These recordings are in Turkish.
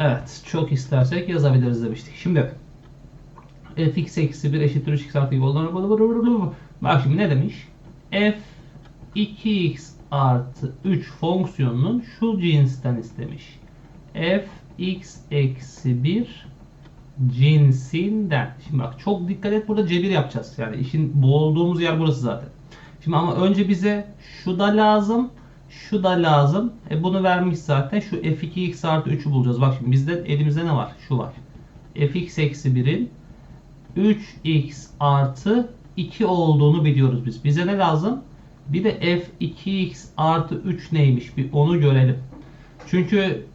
Evet çok istersek yazabiliriz demiştik. Şimdi fx eksi 1 eşittir 3x artı 2 olduğunu Bak şimdi ne demiş? f 2x artı 3 fonksiyonunun şu cinsten istemiş. f x eksi 1 cinsinden. Şimdi bak çok dikkat et burada cebir yapacağız. Yani işin boğulduğumuz yer burası zaten. Şimdi ama önce bize şu da lazım. Şu da lazım. E bunu vermiş zaten. Şu f2x artı 3'ü bulacağız. Bak şimdi bizde elimizde ne var? Şu var. fx eksi 1'in 3x artı 2 olduğunu biliyoruz biz. Bize ne lazım? Bir de f2x artı 3 neymiş? Bir onu görelim. Çünkü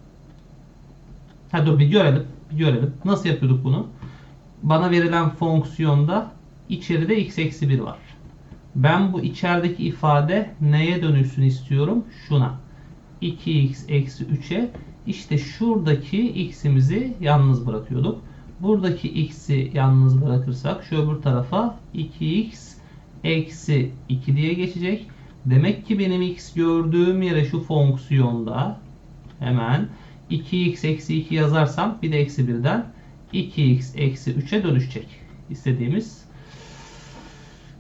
ha dur bir görelim. Bir görelim. Nasıl yapıyorduk bunu? Bana verilen fonksiyonda içeride x eksi 1 var. Ben bu içerideki ifade neye dönüşsün istiyorum? Şuna. 2x eksi 3'e işte şuradaki x'imizi yalnız bırakıyorduk. Buradaki x'i yalnız bırakırsak şu öbür tarafa 2x eksi 2 diye geçecek. Demek ki benim x gördüğüm yere şu fonksiyonda hemen 2x eksi 2 yazarsam bir de eksi 1'den 2x eksi 3'e dönüşecek. İstediğimiz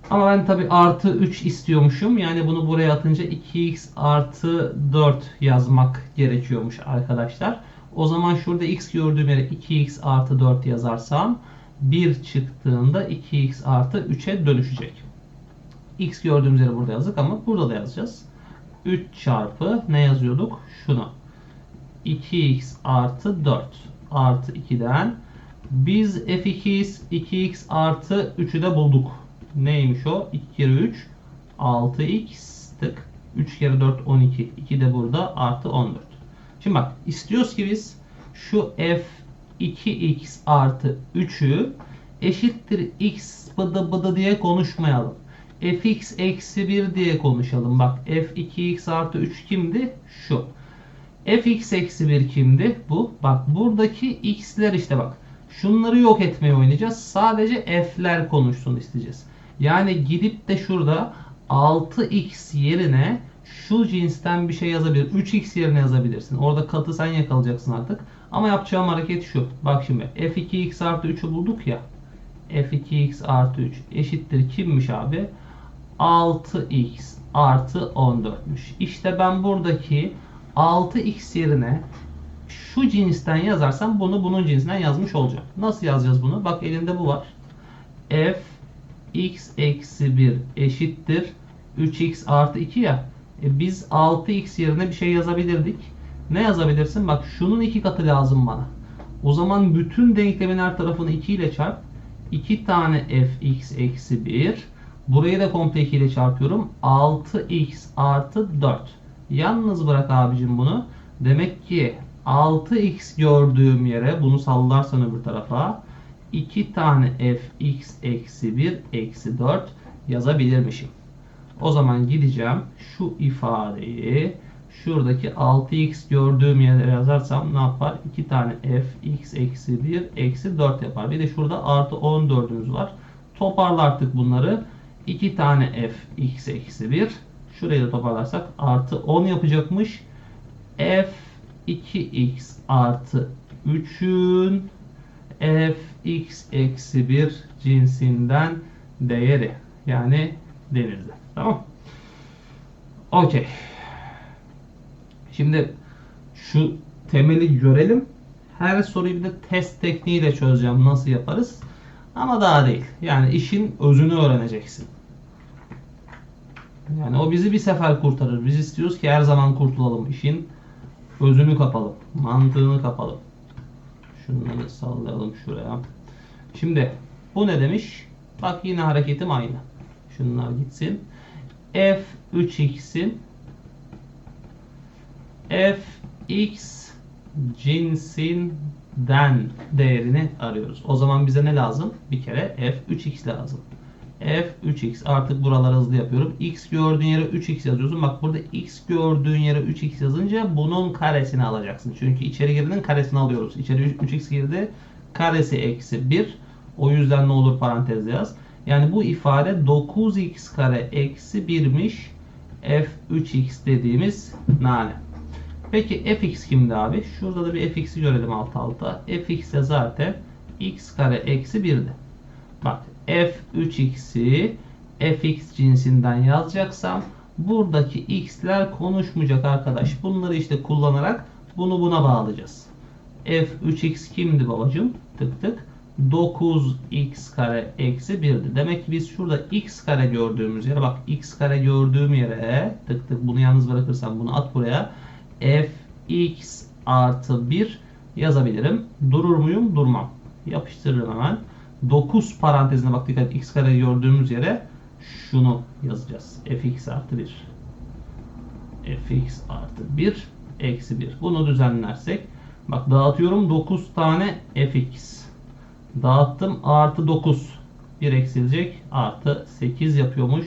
ama ben tabi artı 3 istiyormuşum. Yani bunu buraya atınca 2x artı 4 yazmak gerekiyormuş arkadaşlar. O zaman şurada x gördüğüm yere 2x artı 4 yazarsam 1 çıktığında 2x artı 3'e dönüşecek. x gördüğümüz yere burada yazdık ama burada da yazacağız. 3 çarpı ne yazıyorduk? Şunu. 2x artı 4 artı 2'den biz f2x 2x artı 3'ü de bulduk. Neymiş o? 2 kere 3 6x tık. 3 kere 4 12. 2 de burada artı 14. Şimdi bak istiyoruz ki biz şu f 2x artı 3'ü eşittir x bıdı bıdı diye konuşmayalım. fx eksi 1 diye konuşalım. Bak f 2x artı 3 kimdi? Şu. fx eksi 1 kimdi? Bu. Bak buradaki x'ler işte bak. Şunları yok etmeye oynayacağız. Sadece f'ler konuşsun isteyeceğiz. Yani gidip de şurada 6x yerine şu cinsten bir şey yazabilir. 3x yerine yazabilirsin. Orada katı sen yakalayacaksın artık. Ama yapacağım hareket şu. Bak şimdi f2x artı 3'ü bulduk ya. f2x artı 3 eşittir kimmiş abi? 6x artı 14'müş. İşte ben buradaki 6x yerine şu cinsten yazarsam bunu bunun cinsinden yazmış olacağım. Nasıl yazacağız bunu? Bak elinde bu var. f x eksi 1 eşittir 3x artı 2 ya. E biz 6x yerine bir şey yazabilirdik. Ne yazabilirsin? Bak şunun iki katı lazım bana. O zaman bütün denklemin her tarafını 2 ile çarp. 2 tane fx eksi 1. Burayı da komple 2 ile çarpıyorum. 6x artı 4. Yalnız bırak abicim bunu. Demek ki 6x gördüğüm yere bunu sallarsan öbür tarafa 2 tane fx eksi 1 eksi 4 yazabilirmişim. O zaman gideceğim şu ifadeyi şuradaki 6x gördüğüm yere yazarsam ne yapar? 2 tane fx eksi 1 eksi 4 yapar. Bir de şurada artı 14'ümüz var. Toparla artık bunları. 2 tane fx eksi 1 şurayı da toparlarsak artı 10 yapacakmış. f 2x artı 3'ün fx eksi 1 cinsinden değeri. Yani denizde. Tamam. Okey. Şimdi şu temeli görelim. Her soruyu bir de test tekniğiyle çözeceğim. Nasıl yaparız? Ama daha değil. Yani işin özünü öğreneceksin. Yani o bizi bir sefer kurtarır. Biz istiyoruz ki her zaman kurtulalım. İşin özünü kapalım. Mantığını kapalım. Şunları sallayalım şuraya. Şimdi bu ne demiş? Bak yine hareketim aynı. Şunlar gitsin. f 3x'in fx cinsinden değerini arıyoruz. O zaman bize ne lazım? Bir kere f3x lazım. F3x artık buraları hızlı yapıyorum. x gördüğün yere 3x yazıyorsun. Bak burada x gördüğün yere 3x yazınca bunun karesini alacaksın. Çünkü içeri girdiğinin karesini alıyoruz. İçeri 3x girdi. Karesi eksi 1. O yüzden ne olur parantezde yaz. Yani bu ifade 9x kare eksi 1'miş f3x dediğimiz nane. Peki fx kimdi abi? Şurada da bir fx'i görelim alt alta. fx de zaten x kare eksi 1'di. Bak f 3x'i fx cinsinden yazacaksam buradaki x'ler konuşmayacak arkadaş. Bunları işte kullanarak bunu buna bağlayacağız. f 3x kimdi babacım? Tık tık. 9x kare eksi 1'di. Demek ki biz şurada x kare gördüğümüz yere bak x kare gördüğüm yere tık tık bunu yalnız bırakırsam bunu at buraya. fx artı 1 yazabilirim. Durur muyum? Durmam. Yapıştırırım hemen. 9 parantezine bak dikkat x kare gördüğümüz yere şunu yazacağız. fx artı 1. fx artı 1 eksi 1. Bunu düzenlersek bak dağıtıyorum 9 tane fx. Dağıttım artı 9. 1 eksilecek artı 8 yapıyormuş.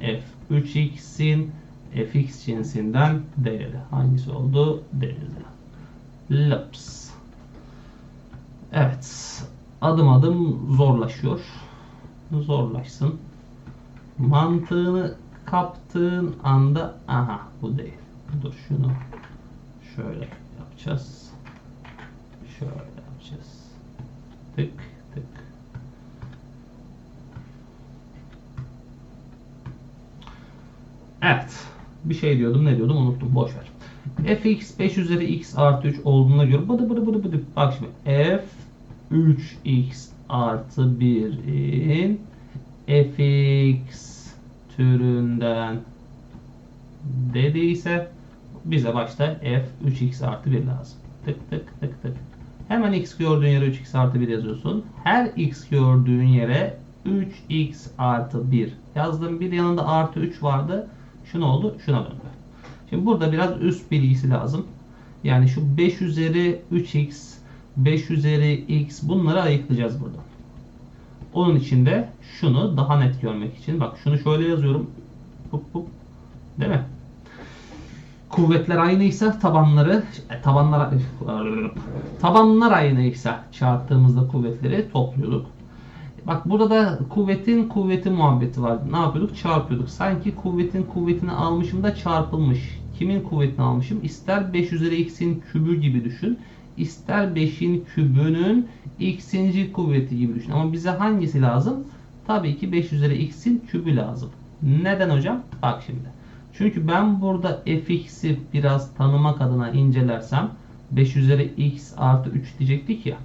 f 3x'in fx cinsinden değeri. Hangisi oldu? Denizli. Laps. Evet. Adım adım zorlaşıyor. Zorlaşsın. Mantığını kaptığın anda aha bu değil. Dur şunu şöyle yapacağız. Şöyle yapacağız. Tık tık. Evet. Bir şey diyordum ne diyordum unuttum boş ver. fx 5 üzeri x artı 3 olduğuna göre bıdı bıdı bıdı bıdı. Bak şimdi f 3x artı 1'in fx türünden dediyse bize başta f 3x artı 1 lazım. Tık tık tık tık. Hemen x gördüğün yere 3x artı 1 yazıyorsun. Her x gördüğün yere 3x artı 1 yazdım. Bir yanında artı 3 vardı. Şu ne oldu? Şuna döndü. Şimdi burada biraz üst bilgisi lazım. Yani şu 5 üzeri 3x, 5 üzeri x bunları ayıklayacağız buradan. Onun için de şunu daha net görmek için bak şunu şöyle yazıyorum. Hup hup. Değil mi? Kuvvetler aynıysa tabanları e, tabanlar tabanlar aynıysa çarptığımızda kuvvetleri topluyorduk. Bak burada da kuvvetin kuvveti muhabbeti var. Ne yapıyorduk? Çarpıyorduk. Sanki kuvvetin kuvvetini almışım da çarpılmış. Kimin kuvvetini almışım? İster 5 üzeri x'in kübü gibi düşün. İster 5'in kübünün x'inci kuvveti gibi düşün. Ama bize hangisi lazım? Tabii ki 5 üzeri x'in kübü lazım. Neden hocam? Bak şimdi. Çünkü ben burada fx'i biraz tanımak adına incelersem 5 üzeri x artı 3 diyecektik ya.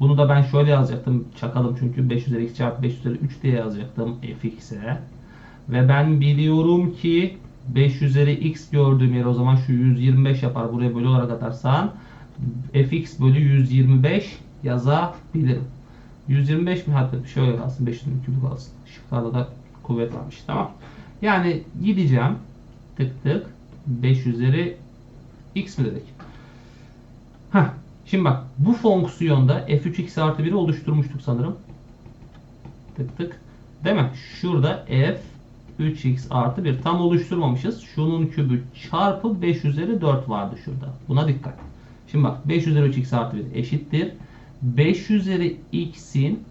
Bunu da ben şöyle yazacaktım. Çakalım çünkü 5 üzeri x çarpı 5 üzeri 3 diye yazacaktım fx'e. Ve ben biliyorum ki 5 üzeri x gördüğüm yer o zaman şu 125 yapar. Buraya bölü olarak atarsan fx bölü 125 yazabilirim. 125 mi? Hatta şöyle kalsın. 500'ün kübü kalsın. Şıklarda da kuvvet varmış. Tamam. Yani gideceğim. Tık tık. 5 üzeri x mi dedik? Heh. Şimdi bak bu fonksiyonda f3x artı 1'i oluşturmuştuk sanırım. Tık tık. Değil mi? Şurada f 3x artı 1 tam oluşturmamışız. Şunun kübü çarpı 5 üzeri 4 vardı şurada. Buna dikkat. Şimdi bak 5 üzeri 3x artı 1 eşittir. 5 üzeri x'in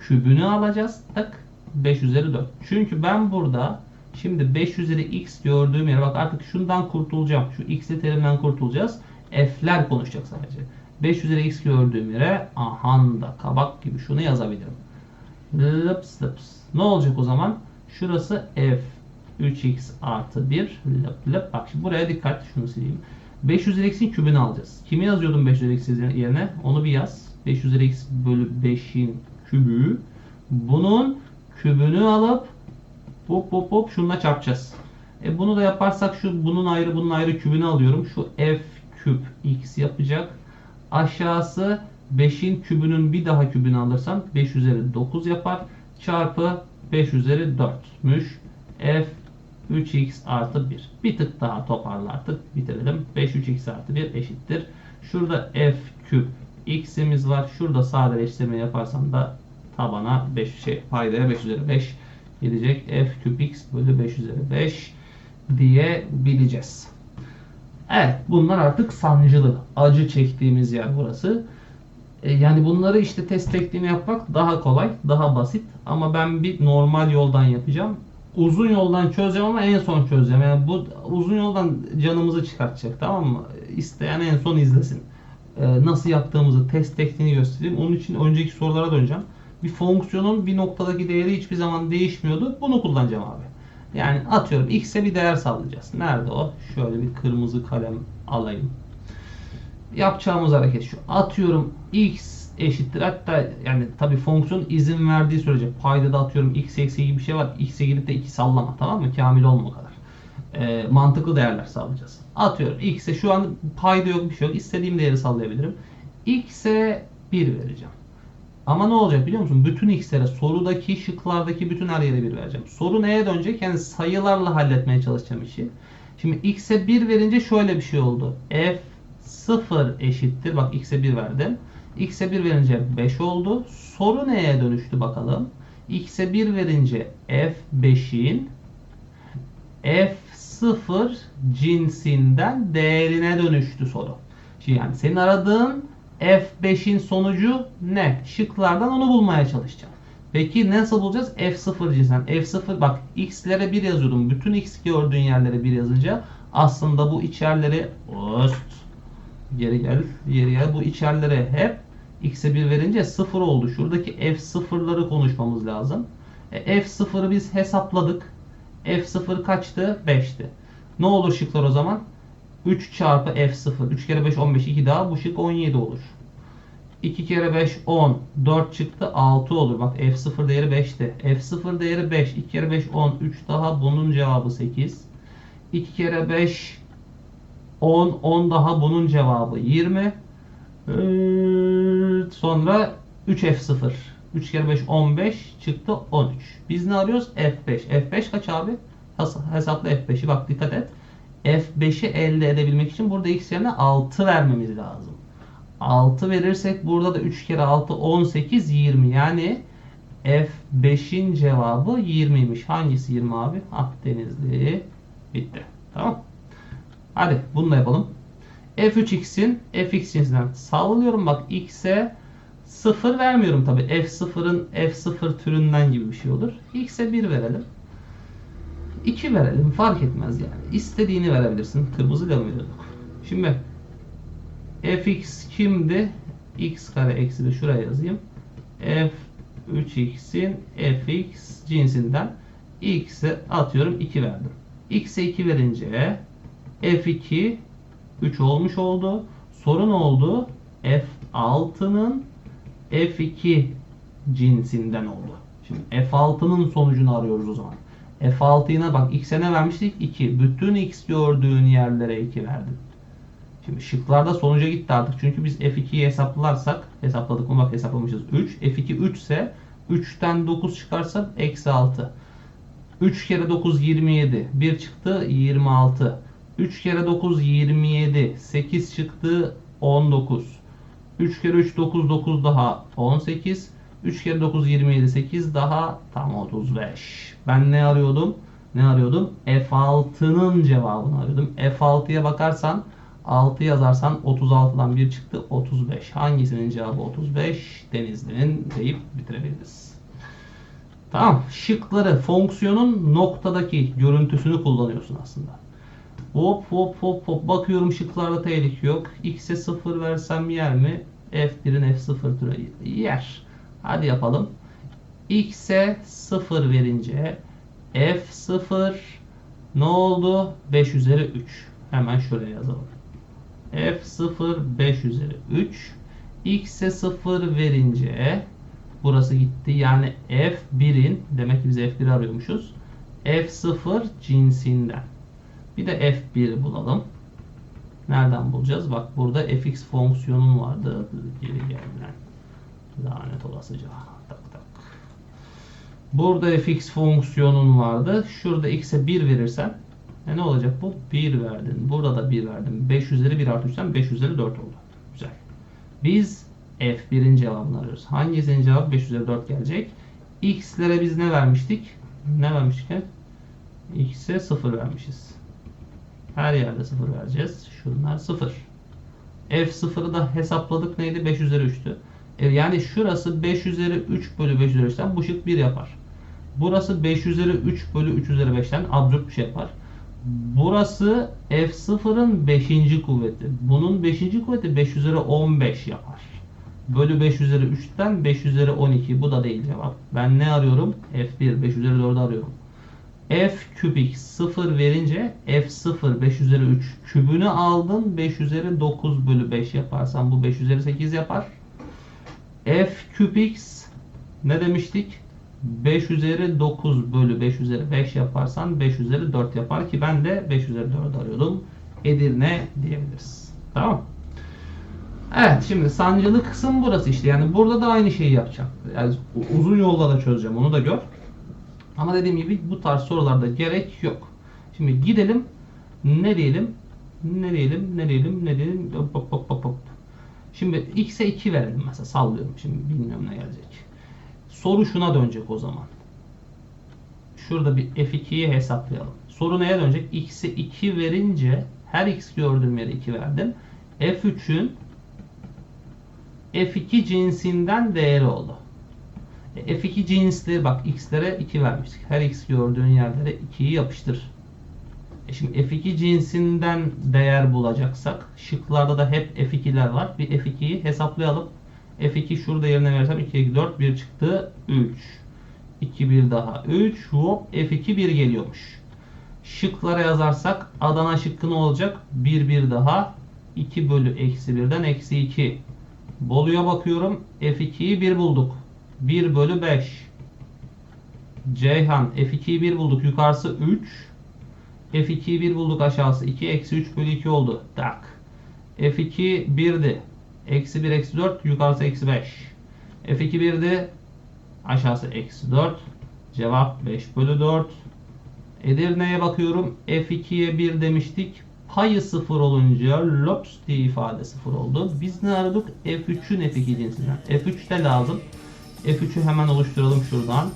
kübünü alacağız. Tak 5 üzeri 4. Çünkü ben burada şimdi 5 üzeri x gördüğüm yere bak artık şundan kurtulacağım. Şu x'li terimden kurtulacağız. F'ler konuşacak sadece. 5 üzeri x gördüğüm yere ahanda kabak gibi şunu yazabilirim. Lıps lıps. Ne olacak o zaman? Şurası f 3x artı 1 lıp lıp. Bak şimdi buraya dikkat. Şunu sileyim. 5 üzeri x'in kübünü alacağız. Kimi yazıyordum 5 üzeri x yerine? Onu bir yaz. 5 üzeri x bölü 5'in kübü. Bunun kübünü alıp hop hop hop şununla çarpacağız. E bunu da yaparsak şu bunun ayrı bunun ayrı kübünü alıyorum. Şu f küp x yapacak. Aşağısı 5'in kübünün bir daha kübünü alırsam 5 üzeri 9 yapar. Çarpı 5 üzeri 4'müş. F 3x artı 1. Bir tık daha toparlardık. Bitirelim. 5 3x artı 1 eşittir. Şurada f küp x'imiz var. Şurada sadeleştirme yaparsam da tabana 5 şey paydaya 5 üzeri 5 gidecek. f küp x bölü 5 üzeri 5 diyebileceğiz. Evet bunlar artık sancılı. Acı çektiğimiz yer burası. E, yani bunları işte test tekniğini yapmak daha kolay, daha basit. Ama ben bir normal yoldan yapacağım. Uzun yoldan çözeceğim ama en son çözeceğim. Yani bu uzun yoldan canımızı çıkartacak tamam mı? İsteyen en son izlesin. Ee, nasıl yaptığımızı, test tekniğini göstereyim. Onun için önceki sorulara döneceğim. Bir fonksiyonun bir noktadaki değeri hiçbir zaman değişmiyordu. Bunu kullanacağım abi. Yani atıyorum x'e bir değer sallayacağız. Nerede o? Şöyle bir kırmızı kalem alayım. Yapacağımız hareket şu. Atıyorum x eşittir. Hatta yani tabi fonksiyon izin verdiği sürece payda da atıyorum x eksi gibi bir şey var. x'e gidip de 2 sallama tamam mı? Kamil olma kadar. Ee, mantıklı değerler sağlayacağız. Atıyorum x'e şu an payda yok bir şey yok. İstediğim değeri sallayabilirim. x'e 1 vereceğim. Ama ne olacak biliyor musun? Bütün x'lere sorudaki şıklardaki bütün her yere 1 vereceğim. Soru neye dönecek? Yani sayılarla halletmeye çalışacağım işi. Şimdi x'e 1 verince şöyle bir şey oldu. f 0 eşittir. Bak x'e 1 verdim. X'e 1 verince 5 oldu. Soru neye dönüştü bakalım. x'e 1 verince f5'in f0 cinsinden değerine dönüştü soru. Şimdi yani senin aradığın f5'in sonucu ne? Şıklardan onu bulmaya çalışacağım. Peki nasıl bulacağız? f0 cinsinden. f0 bak x'lere 1 yazıyordum. Bütün x gördüğün yerlere 1 yazınca aslında bu içerleri Ost. Geri gel geri gel bu içerlere hep x'e 1 verince 0 oldu. Şuradaki f0'ları konuşmamız lazım. E, f0'ı biz hesapladık. f0 kaçtı? 5'ti. Ne olur şıklar o zaman? 3 çarpı f0. 3 kere 5 15. 2 daha bu şık 17 olur. 2 kere 5 10. 4 çıktı 6 olur. Bak f0 değeri 5'ti. f0 değeri 5. 2 kere 5 10. 3 daha bunun cevabı 8. 2 kere 5 10. 10 daha bunun cevabı 20. Ee, sonra 3 f0. 3 kere 5 15 çıktı 13. Biz ne arıyoruz? F5. F5 kaç abi? Hesapla F5'i. Bak dikkat et. F5'i elde edebilmek için burada x yerine 6 vermemiz lazım. 6 verirsek burada da 3 kere 6 18 20 yani F5'in cevabı 20'ymiş. Hangisi 20 abi? Akdenizli. Hadi bunu da yapalım. F3x'in fx cinsinden sağlıyorum. Bak x'e 0 vermiyorum tabi. F0'ın F0 türünden gibi bir şey olur. X'e 1 verelim. 2 verelim. Fark etmez yani. İstediğini verebilirsin. Kırmızı mı veriyorduk? Şimdi fx kimdi? x kare eksi de şuraya yazayım. f3x'in fx cinsinden x'e atıyorum 2 verdim. x'e 2 verince f2 3 olmuş oldu. Sorun oldu. f6'nın f2 cinsinden oldu. Şimdi f6'nın sonucunu arıyoruz o zaman. F6'yına bak x'e ne vermiştik? 2. Bütün x gördüğün yerlere 2 verdim. Şimdi şıklarda sonuca gitti artık. Çünkü biz F2'yi hesaplarsak hesapladık mı bak hesaplamışız 3. F2 3 ise 3'ten 9 çıkarsa eksi 6. 3 kere 9 27. 1 çıktı 26. 3 kere 9 27. 8 çıktı 19. 3 kere 3 9 9 daha 18. 3 kere 9 27 8 daha tam 35. Ben ne arıyordum? Ne arıyordum? F6'nın cevabını arıyordum. F6'ya bakarsan 6 yazarsan 36'dan 1 çıktı 35. Hangisinin cevabı 35? Denizli'nin deyip bitirebiliriz. Tamam. Şıkları fonksiyonun noktadaki görüntüsünü kullanıyorsun aslında. Hop hop hop hop bakıyorum şıklarda tehlike yok. X'e 0 versem yer mi? F1'in F0 türü yer. Hadi yapalım. X'e 0 verince F0 ne oldu? 5 üzeri 3. Hemen şöyle yazalım. F0 5 üzeri 3. X'e 0 verince burası gitti. Yani F1'in demek ki biz F1 arıyormuşuz. F0 cinsinden. Bir de F1 bulalım. Nereden bulacağız? Bak burada fx fonksiyonun vardı. Geri gel Lanet olasıca. Tak tak. Burada fx fonksiyonun vardı. Şurada x'e 1 verirsen e ne olacak bu? 1 verdin. Burada da 1 verdin. 5 üzeri 1 artı 3'ten 5 üzeri 4 oldu. Güzel. Biz f1'in cevabını arıyoruz. Hangisinin cevabı 5 üzeri 4 gelecek? x'lere biz ne vermiştik? Ne vermiştik? x'e 0 vermişiz. Her yerde 0 vereceğiz. Şunlar 0. F0'ı da hesapladık neydi? 5 üzeri 3'tü. E yani şurası 5 üzeri 3 bölü 5 üzeri 3'ten bu şık 1 yapar. Burası 5 üzeri 3 bölü 3 üzeri 5'ten absürt bir şey yapar. Burası F0'ın 5. kuvveti. Bunun 5. kuvveti 5 üzeri 15 yapar. Bölü 5 üzeri 3'ten 5 üzeri 12. Bu da değil cevap. Ben ne arıyorum? F1 5 üzeri 4'ü arıyorum. F x 0 verince F0 5 üzeri 3 kübünü aldın 5 üzeri 9 bölü 5 yaparsan bu 5 üzeri 8 yapar. F küp x ne demiştik? 5 üzeri 9 bölü 5 üzeri 5 yaparsan 5 üzeri 4 yapar ki ben de 5 üzeri 4 arıyordum. Edirne diyebiliriz. Tamam. Evet şimdi sancılı kısım burası işte. Yani burada da aynı şeyi yapacağım. Yani uzun yolda da çözeceğim onu da gör. Ama dediğim gibi bu tarz sorularda gerek yok. Şimdi gidelim. Ne diyelim? Ne diyelim? Ne diyelim? Ne diyelim? Hop hop hop hop. Şimdi x'e 2 verelim mesela sallıyorum. Şimdi bilmiyorum ne gelecek. Soru şuna dönecek o zaman. Şurada bir f2'yi hesaplayalım. Soru neye dönecek? x'e 2 verince her x gördüğüm yere 2 verdim. f3'ün f2 cinsinden değeri oldu. E, F2 cinsli bak x'lere 2 vermiştik. Her x gördüğün yerlere 2'yi yapıştır. E şimdi F2 cinsinden değer bulacaksak şıklarda da hep F2'ler var. Bir F2'yi hesaplayalım. F2 şurada yerine versem 2 2 4 1 çıktı 3. 2 1 daha 3 hop F2 1 geliyormuş. Şıklara yazarsak Adana şıkkı ne olacak? 1 1 daha 2 bölü eksi 1'den eksi 2. Bolu'ya bakıyorum. F2'yi 1 bulduk. 1 bölü 5. Ceyhan F2'yi 1 bulduk. Yukarısı 3. F2'yi 1 bulduk aşağısı 2. Eksi 3 bölü 2 oldu. Tak. F2 1'di. Eksi 1 eksi 4. Yukarısı eksi 5. F2 1'di. Aşağısı eksi 4. Cevap 5 bölü 4. Edirne'ye bakıyorum. F2'ye 1 demiştik. Payı 0 olunca lops diye ifade 0 oldu. Biz ne aradık? F3'ün F2 cinsinden. F3 de lazım. F3'ü hemen oluşturalım şuradan.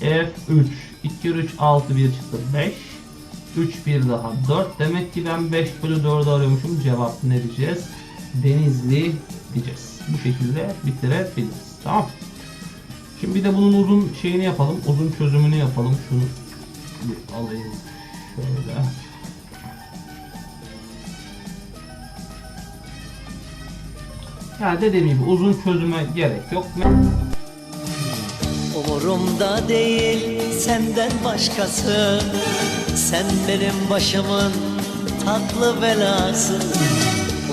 F3 2 3 6 1 çıktı 5. 3 1 daha 4. Demek ki ben 5 bölü 4'ü arıyormuşum. Cevap ne diyeceğiz? Denizli diyeceğiz. Bu şekilde bitirebiliriz. Tamam. Şimdi bir de bunun uzun şeyini yapalım. Uzun çözümünü yapalım. Şunu bir alayım. Şöyle. Yani dediğim gibi uzun çözüme gerek yok. Umurumda değil senden başkası. Sen benim başımın tatlı belası.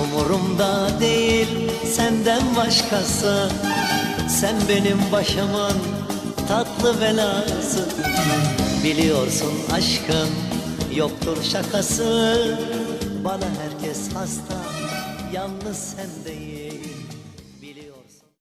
Umurumda değil senden başkası. Sen benim başımın tatlı belası. Biliyorsun aşkın yoktur şakası. Bana herkes hasta yalnız sen değil